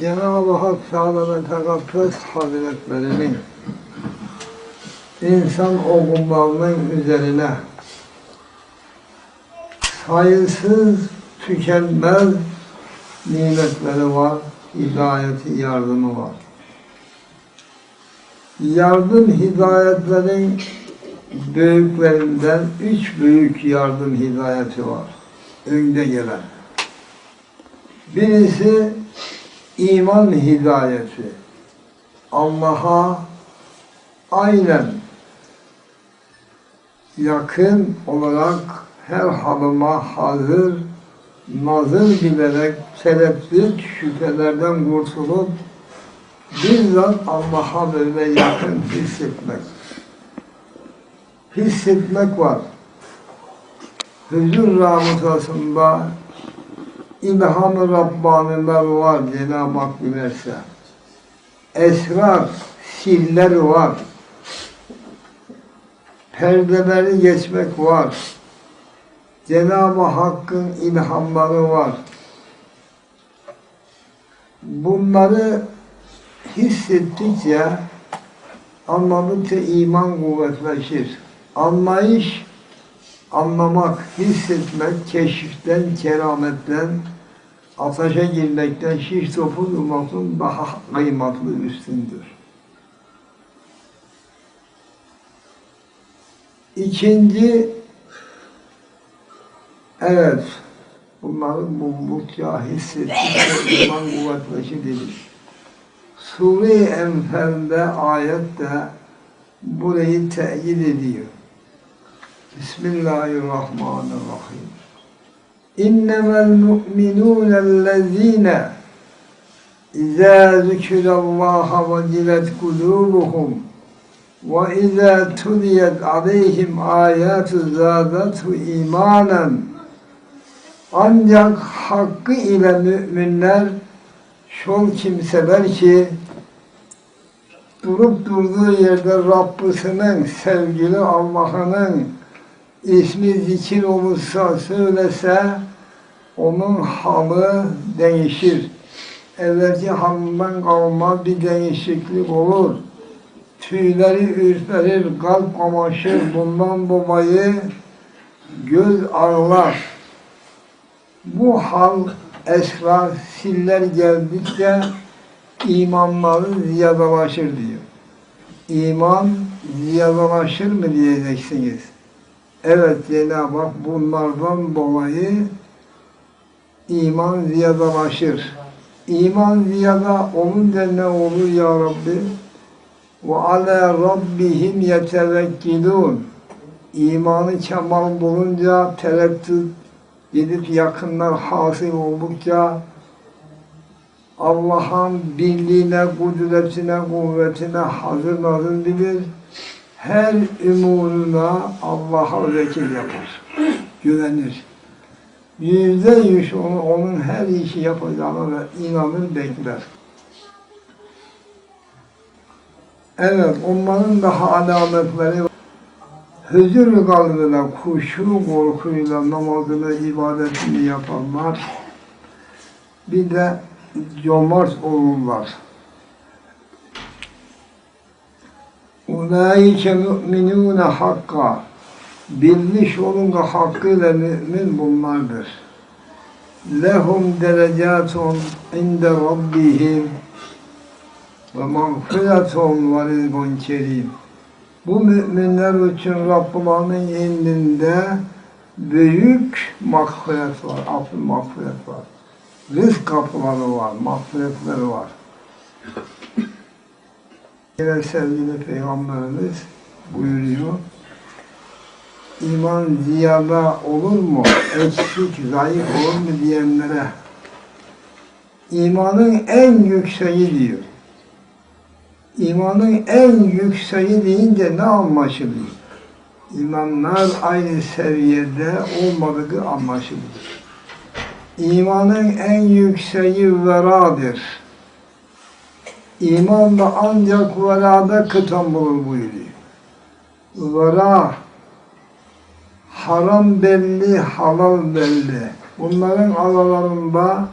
Cenab-ı Hak Teala ve Tekaddes Hazretlerinin insan okullarının üzerine sayısız tükenmez nimetleri var, hidayeti, yardımı var. Yardım hidayetlerin büyüklerinden üç büyük yardım hidayeti var. Önde gelen. Birisi iman hidayeti. Allah'a aynen yakın olarak her halıma hazır, nazır bilerek tereddüt şüphelerden kurtulup bizzat Allah'a böyle yakın hissetmek. Hissetmek var. Huzur rabıtasında İlham-ı Rabbaniler var Cenab-ı Hak dilerse. Esrar, siller var. Perdeleri geçmek var. Cenab-ı Hakk'ın ilhamları var. Bunları hissettikçe anladıkça iman kuvvetleşir. Anlayış anlamak, hissetmek, keşiften, kerametten, ateşe girmekten, şiş topu durmaktan daha kıymetli üstündür. İkinci, evet, bunların buldukça hissettikçe iman kuvvetleşir dedik. Sure-i Enfal'de ayette burayı teyit ediyor. Bismillahirrahmanirrahim. İnnemel mu'minûnellezîne İzâ zükirallâhe vecilet kulûbuhum ve izâ tuliyet aleyhim âyâtu zâdatu îmânen ancak hakkı ile müminler şol kimseler ki durup durduğu yerde Rabbisinin, sevgili Allah'ının ismi zikir olursa, söylese onun halı değişir. Evvelki halından kalma bir değişiklik olur. Tüyleri ürperir, kalp kamaşır. Bundan dolayı göz ağlar. Bu hal esrar, siller geldikçe imanları ziyadalaşır diyor. İman ziyadalaşır mı diyeceksiniz. Evet Cenab-ı Hak bunlardan dolayı iman ziyadalaşır. İman ziyada olunca ne olur ya Rabbi? Ve ala rabbihim yetevekkilun. İmanı kemal bulunca tereddüt gidip yakınlar hasıl oldukça Allah'ın birliğine, kudretine, kuvvetine hazır nazır bilir. Her umuruna Allah'a vekil yapar. Güvenir. Yüzde yüz onu, onun her işi yapacağına inanır, bekler. Evet, onların da alametleri. Huzur kalbine kuşu korkuyla namazını, ibadetini yapanlar, bir de cömert olurlar. Ulaike müminûne hakka. Bilmiş olun ki hakkıyla mümin bunlardır. Lehum derecatun inde rabbihim ve mağfiretun ve rizkun kerim. Bu müminler için Rabbumanın indinde büyük mağfiret var, affı mağfiret var. Rızk kapıları var, mağfiretleri var. Yine sevgili Peygamberimiz buyuruyor. İman ziyada olur mu, eksik, zayıf olur mu diyenlere imanın en yükseği diyor. İmanın en yükseği deyince ne anlaşılıyor? İmanlar aynı seviyede olmadığı anlaşılıyor. İmanın en yükseği veradır. İman da ancak verada kıtam bulur buyuruyor. Vera, haram belli, halal belli. Bunların aralarında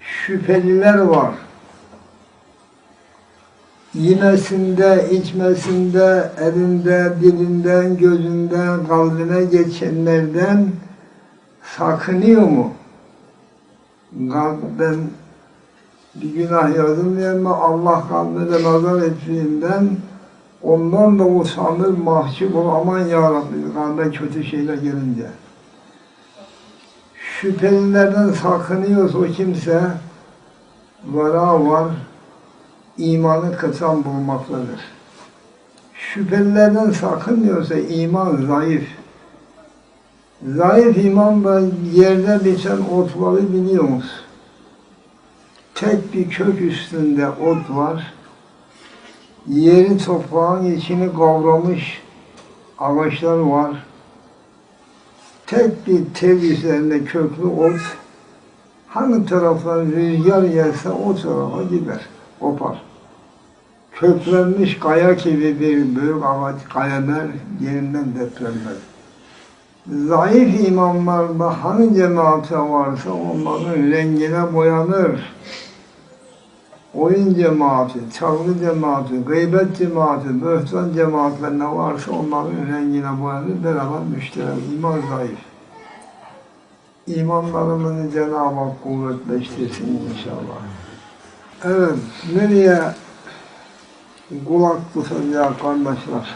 şüpheliler var. yemesinde, içmesinde, elinde, dilinden, gözünden, kalbine geçenlerden sakınıyor mu? Kalben bir günah yazılmıyor ama Allah kalbine nazar ettiğinden ondan da usanır, mahcup olur. Aman ya Rabbi, kalbe kötü şeyler gelince. Şüphelilerden sakınıyorsa o kimse vara var, imanı kısan bulmaktadır. Şüphelilerden sakınmıyorsa iman zayıf. Zayıf imanla yerde biten otları biliyor musun? Tek bir kök üstünde ot var. Yeri toprağın içini kavramış ağaçlar var. Tek bir tel üzerinde köklü ot hangi taraftan rüzgar gelse o tarafa gider, kopar. Köklenmiş kaya gibi bir büyük ağaç kayalar yerinden depremler. Zayıf imamlarda hangi cemaate varsa onların rengine boyanır. Oyun cemaati, çalgı cemaati, gıybet cemaati, böhtan cemaatlerine varsa onların rengine boyanır. Beraber müşterek, iman zayıf. İmanlarımızı Cenab-ı Hak kuvvetleştirsin inşallah. Evet, nereye kulak tutacak kardeşler?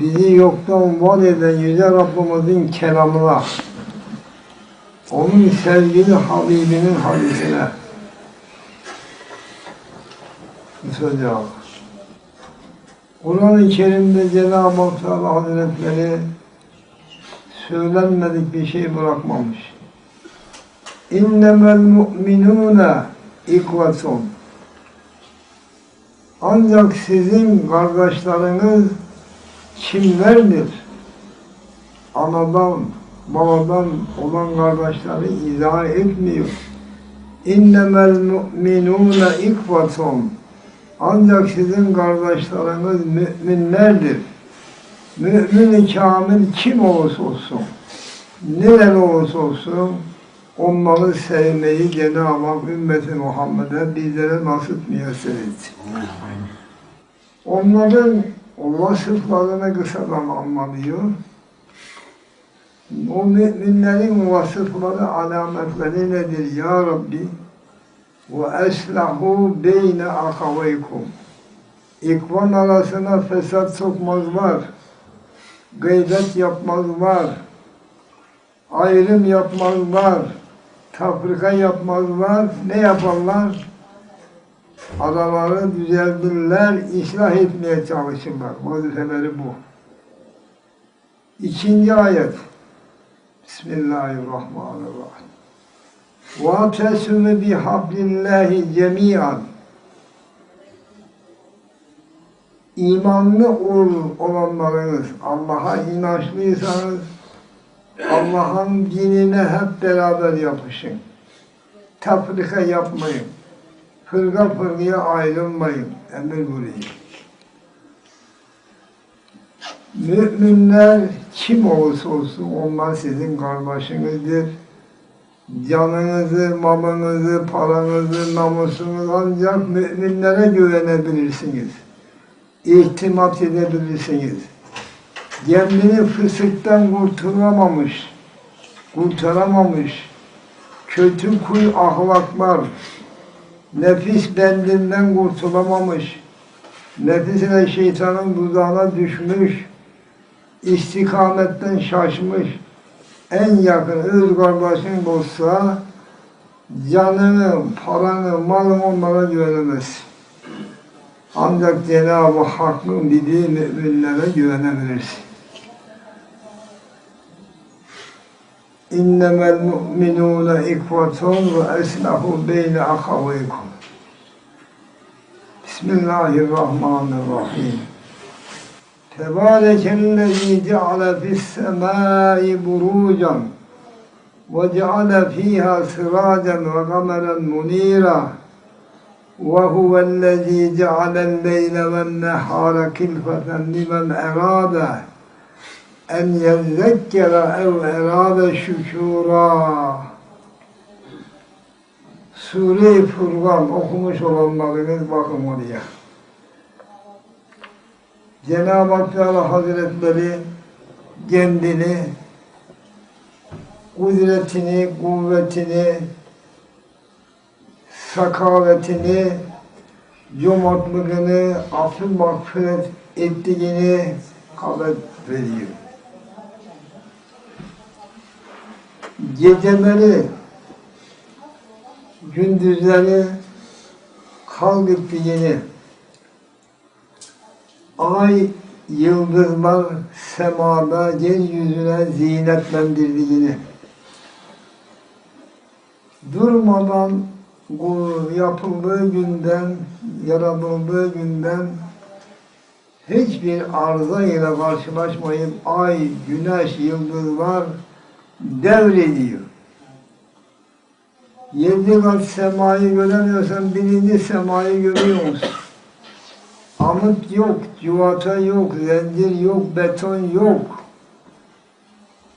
Bizi yoktan var eden Yüce Rabbimizin kelamına, onun sevgili Habibinin hadisine tutacak. Kur'an-ı Kerim'de Cenab-ı Hak Teala Hazretleri söylenmedik bir şey bırakmamış. İnnemel mu'minûne ikvatun. Ancak sizin kardeşleriniz kimlerdir? Anadan, babadan olan kardeşleri izah etmiyor. İnnemel mu'minûne ikvatun. Ancak sizin kardeşleriniz müminlerdir. Mümin-i kamil kim olursa olsun, nereli olursa olsun, onları sevmeyi Cenab-ı Hak ümmeti Muhammed'e bizlere nasip müyesser etti. Onların vasıflarını kısadan anlatıyor. O müminlerin vasıfları, alametleri nedir ya Rabbi? Eslahu beyne akaveykum. İkvan arasına fesat sokmazlar gıybet yapmazlar, ayrım yapmazlar, tafrika yapmazlar, ne yaparlar? Araları düzeltirler, ıslah etmeye çalışırlar. Vazifeleri bu. İkinci ayet. Bismillahirrahmanirrahim. وَاَتَسُمُ بِحَبْلِ اللّٰهِ جَمِيعًا imanlı olanlarınız, Allah'a inançlıysanız, Allah'ın dinine hep beraber yapışın. Tefrika yapmayın. Fırga fırgaya ayrılmayın. Emir buyuruyor. Müminler kim olursa olsun onlar sizin kardeşinizdir. Canınızı, malınızı, paranızı, namusunuzu ancak müminlere güvenebilirsiniz ihtimat edebilirsiniz. Kendini fısıktan kurtulamamış, kurtaramamış, kötü kuy ahlaklar, nefis bendinden kurtulamamış, nefisine şeytanın tuzağına düşmüş, istikametten şaşmış, en yakın öz kardeşin olsa canını, paranı, malını onlara güvenemezsin. Ancak Cenab-ı Hakk'ın dediği müminlere güvenebilirsin. İnnemel mu'minûne ikvatun ve eslahu beyne akavaykum. Bismillahirrahmanirrahim. Tebârekellezî ceale fis-semâi burucan ve ceale fîhâ sırâcen ve kameren munîrâ وهو الذي جعل الليل والنهار كلفة لمن أراد أن يذكر أو أراد شكورا Sure-i Furkan okumuş olanlarınız bakın oraya. Cenab-ı Hak Teala Hazretleri kendini, kudretini, kuvvetini, sakavetini, cömertlığını, affı mağfiret ettiğini haber veriyor. Geceleri, gündüzleri kalk ettiğini, ay, yıldızlar semada yeryüzüne zinetlendirdiğini, durmadan yapıldığı günden, yaratıldığı günden hiçbir arıza ile karşılaşmayıp ay, güneş, yıldızlar devrediyor. Yedi kat semayı göremiyorsan birinci semayı görüyor musun? Amıt yok, civata yok, zincir yok, beton yok.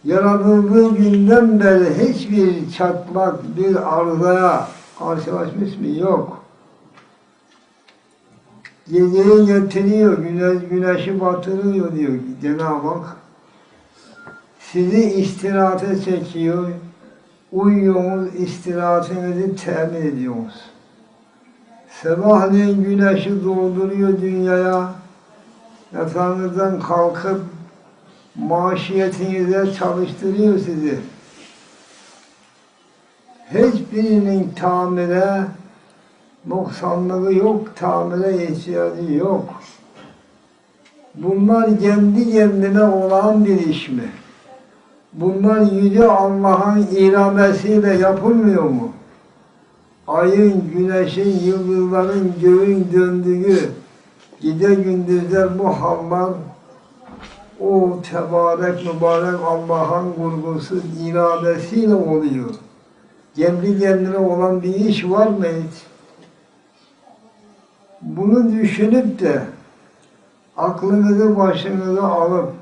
Yaratıldığı günden beri hiçbir çatlak, bir arızaya karşılaşmış mı? Yok. Geceyi getiriyor, güneş, güneşi batırıyor diyor Cenab-ı Hak. Sizi istirahate çekiyor, uyuyorsunuz, istirahatinizi temin ediyorsunuz. Sabahleyin güneşi doğduruyor dünyaya, yatağınızdan kalkıp maşiyetinize çalıştırıyor sizi. Hiçbirinin tamire noksanlığı yok, tamire ihtiyacı yok. Bunlar kendi kendine olan bir iş mi? Bunlar Yüce Allah'ın iramesiyle yapılmıyor mu? Ayın, güneşin, yıldızların, göğün döndüğü gece gündüzler bu hallar o tebarek mübarek Allah'ın kurgusu iradesiyle oluyor. Kendi kendine olan bir iş var mı hiç? Bunu düşünüp de aklınızı başınıza alıp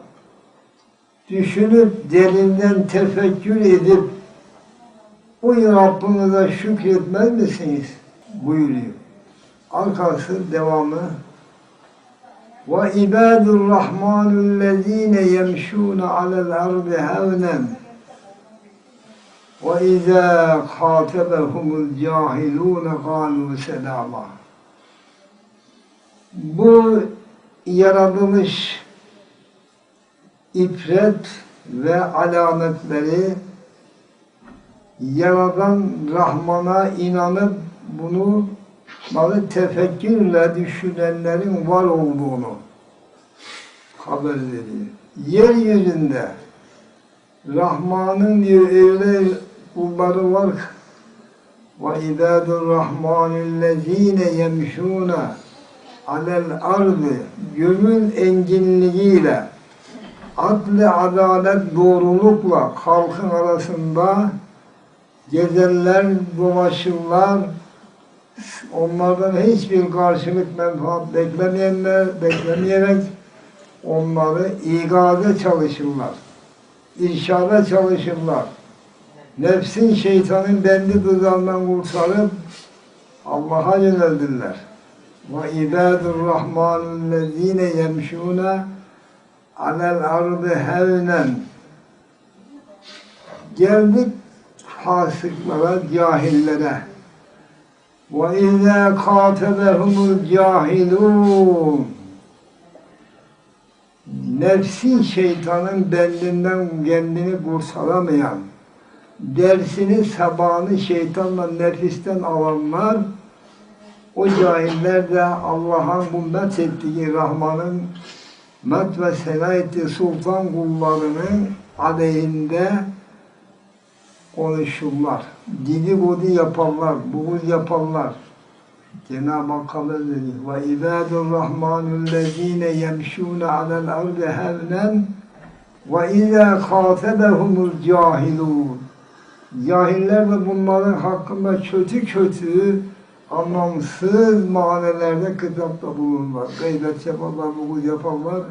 düşünüp derinden tefekkür edip o Rabbinize şükretmez misiniz? buyuruyor. Arkası devamı ve ibadur rahmanullezine yemşûne alel ardı hevnen ve izâ khâtebehumul cahilûne kâlû selâmâ Bu yaratılış ibret ve alametleri Yaradan Rahman'a inanıp bunu bunları tefekkürle düşünenlerin var olduğunu haber veriyor. Yeryüzünde Rahman'ın diyor öyle kulları var ki ve ibadur rahmanillezine yemşûne alel ardı gönül enginliğiyle adli adalet doğrulukla halkın arasında gezerler, dolaşırlar. Onlardan hiçbir karşılık menfaat beklemeyenler, beklemeyerek onları igaze çalışırlar. İrşada çalışırlar. Nefsin şeytanın bendi tuzağından kurtarıp Allah'a yöneldirler. Ve ibadur rahmanullezine yemşûne alel ardı hevnen geldik fasıklara, cahillere. ve izâ kâtebehumul cahilûn nefsi şeytanın bendinden kendini kurtaramayan dersini sabahını şeytanla nefisten alanlar o cahiller de Allah'ın bu met ettiği Rahman'ın met ve sena ettiği sultan kullarının aleyhinde konuşurlar. Dedikodu yaparlar, buğuz yaparlar. Cenab-ı Hak haber veriyor. Ve ibadur rahmanullezine yemşûne alel ardı hevnen ve izâ khâtebehumul cahilûn. Cahiller de bunların hakkında kötü kötü anlamsız manelerde kitapta bulunurlar. Gıybet yaparlar, buğuz yaparlar.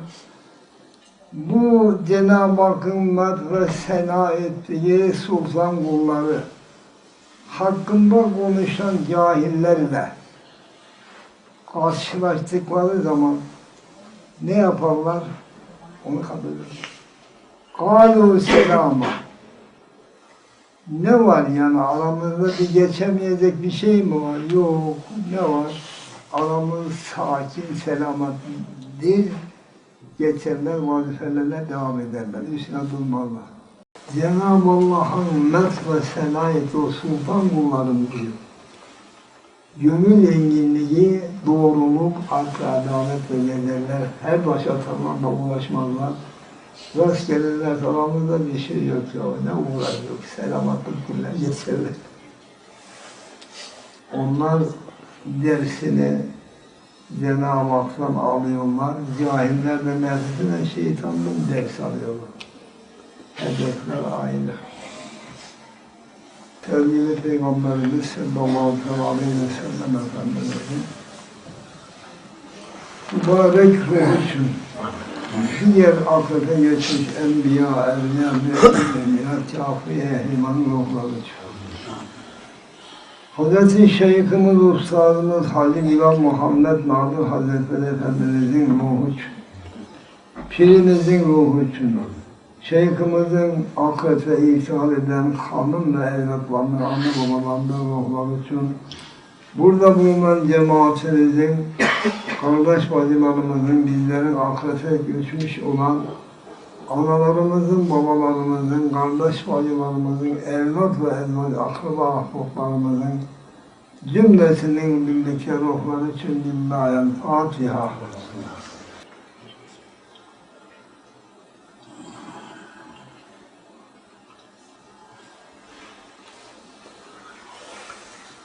Bu Cenab-ı Hakk'ın med ve sena ettiği sultan kulları hakkında konuşan cahillerle karşılaştıkları zaman ne yaparlar? Onu kabul eder. Kalu selama. Ne var yani aramızda bir geçemeyecek bir şey mi var? Yok. Ne var? Aramız sakin, selamet değil. Geçerler, vazifelerine devam ederler. Üstüne durmazlar. Cenab-ı Allah'ın met ve senayet o sultan kullarım diyor. Gönül enginliği, doğruluk, akıl, adalet ve ederler. Her baş atanlarla uğraşmazlar. Rastgeleler aramızda bir şey yok ya. Ne uğraş yok. Selamatlık günler geçerler. Onlar dersini Cenab-ı Hak'tan alıyorlar. Cahiller de nefsine şeytandan ders alıyorlar. Hedefler aynı. Sevgili Peygamberimiz sallallahu aleyhi ve sellem Efendimiz'in mübarek ruh için diğer akıda geçmiş enbiya, evliya, müminler, kâfiye, iman ruhları Hazreti Şeyhimiz, Ustadımız Halil İmam Muhammed Nadir Hazretleri Efendimizin ruhu için, Pirimizin ruhu için, Şeyhimizin akıt ve ihsan eden hanım ve evlatlarının, anne babalarının ruhları için, burada bulunan cemaatimizin, kardeş bacılarımızın, bizlerin ahirete göçmüş olan analarımızın, babalarımızın, kardeş bacılarımızın, evlat ve evlat, akraba ahbaplarımızın cümlesinin birlikte ruhları için lillahi Fatiha.